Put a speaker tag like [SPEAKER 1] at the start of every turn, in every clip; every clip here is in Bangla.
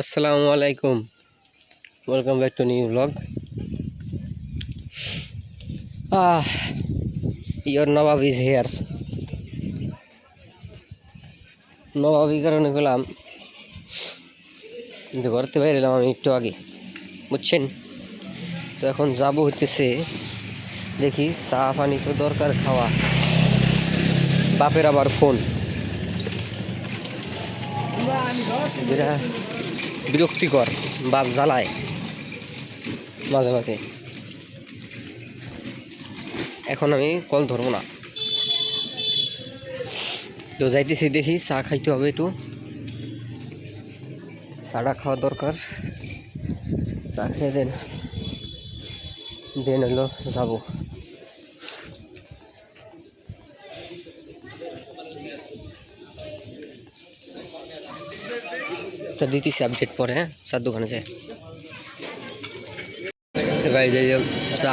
[SPEAKER 1] আসসালামু আলাইকুম welcome back to new blog ah your Nawab is here নবাবই কারণে গেলাম যে ঘরতে বাইরে এলাম আমি একটু আগে বুঝছেন তো এখন যাব হইতেছে দেখি চা পানি তো দরকার খাওয়া বাপের আবার ফোন যেটা বিরক্তিকর বা জ্বালায়। মাঝে মাঝে। এখন আমি কল ধরবো না। তো যাইতেছি দেখি চা খাইতে হবে একটু। চাটা খাওয়া দরকার। চা খেয়ে দেন। দেন হলো যাব। তো দিতেছি আপডেট পরে হ্যাঁ চার দোকানে যায় গাড়ি যাই চা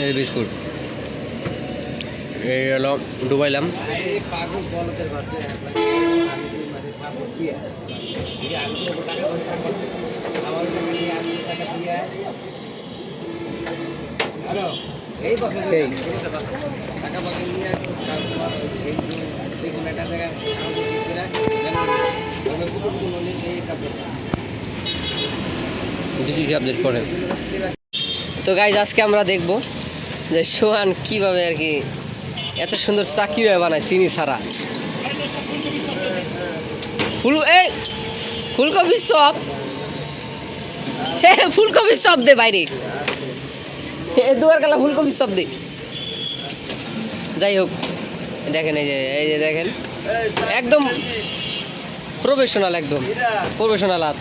[SPEAKER 1] এই বিস্কুট এই হলো ডুবাইলাম
[SPEAKER 2] পাগল বলতের বাচ্চা মাসে সাপোর্ট দিয়ে এই আমি তো টাকা পয়সা আমার টাকা দিয়ে আমি টাকা দিয়ে হ্যালো এই বছর যে কোনো একটা জায়গায় আমাদের এই
[SPEAKER 1] আপডেট তো গাইজ আজকে আমরা দেখব যে সোহান কীভাবে আর কি এত সুন্দর চা কীভাবে বানায় চিনি ছাড়া। ফুল এই ফুলকপির চপ। হে ফুলকপির চপ দে বাইরে। এ দুয়ার কালা ফুলকপির চপ দে। যাই হোক। দেখেন এই যে এই যে দেখেন। একদম প্রফেশনাল একদম প্রফেশনাল হাত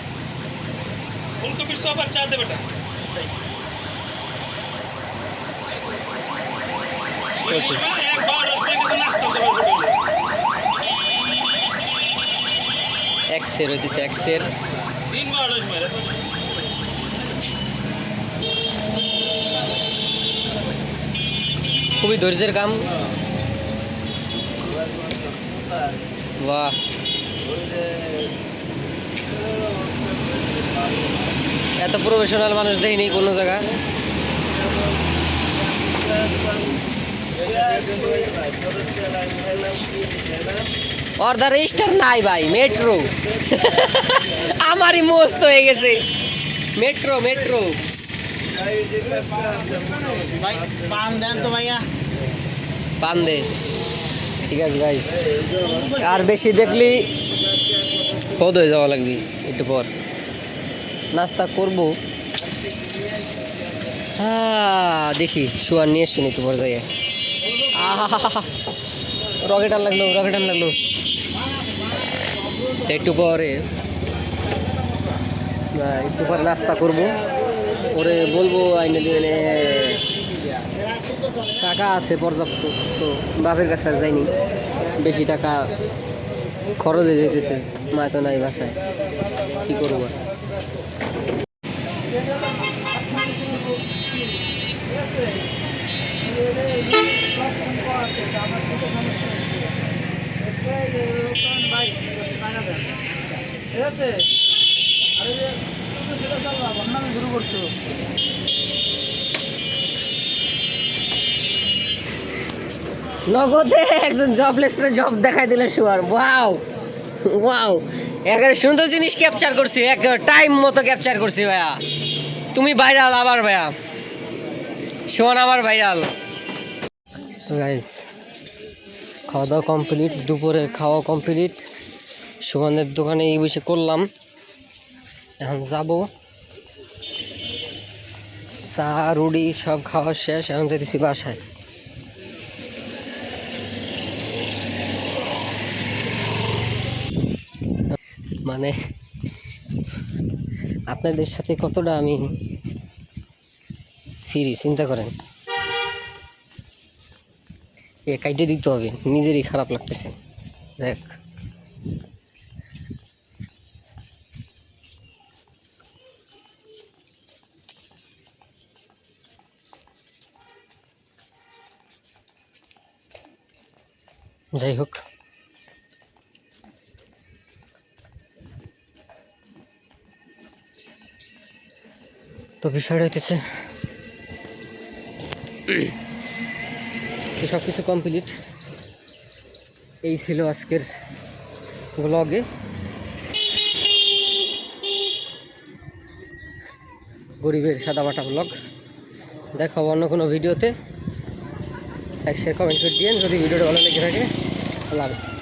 [SPEAKER 1] হইতেছে এক্সের খুবই ধৈর্যের কাম। বাহ এত প্রফেশনাল মানুষ দেয়নি কোনো জায়গা অর্ধা রেজিস্টার নাই ভাই মেট্রো আমারই মস্ত হয়ে গেছে মেট্রো মেট্রো
[SPEAKER 2] ভাই পান দেন তো ভাইয়া
[SPEAKER 1] পান দে ঠিক আছে গাইস আর বেশি দেখলি পদ হয়ে যাওয়া লাগবি একটু পর। নাস্তা করব। দেখি শুয়ার নিয়ে এসছি একটু পর যাই রকেট আন লাগল রকেট আন লাগল একটু পরে সুপার নাস্তা করব। ওরে বলব, আইনে দিয়ে টাকা আছে পর্যাপ্ত, তো বাপের কাছে আর যায়নি বেশি টাকা খরচ হয়ে যেতেছে, মা তো নাই বাসায়। কী করব?
[SPEAKER 2] ঠিক আছে। আরে শুরু করছ
[SPEAKER 1] নগদে একজন জবলেসরে জব দেখাই দিল শুয়ার ওয়াও ওয়াও একেবারে সুন্দর জিনিস ক্যাপচার করছি, একেবারে টাইম মতো ক্যাপচার করছি ভাইয়া। তুমি ভাইরাল আবার ভাইয়া। শোন আবার ভাইরাল খাওয়া দাওয়া কমপ্লিট দুপুরের খাওয়া কমপ্লিট সুমনের দোকানে এই বসে করলাম। এখন যাব। চা, রুটি সব খাওয়া শেষ, এখন যেতেছি বাসায়। মানে আপনাদের সাথে কতটা আমি ফিরি চিন্তা করেন। এ কাইটে দিতে হবে, নিজেরই খারাপ লাগতেছে। দেখ যাই হোক। তো বিষয়টা হইতেছে তো সব কিছু কমপ্লিট এই ছিল আজকের ব্লগে গরিবের সাদা বাটা ব্লগ দেখাবো অন্য কোনো ভিডিওতে। শেয়ার কমেন্ট করে দিন যদি ভিডিওটা ভালো লেগে থাকে, আল্লাহ হাফিজ।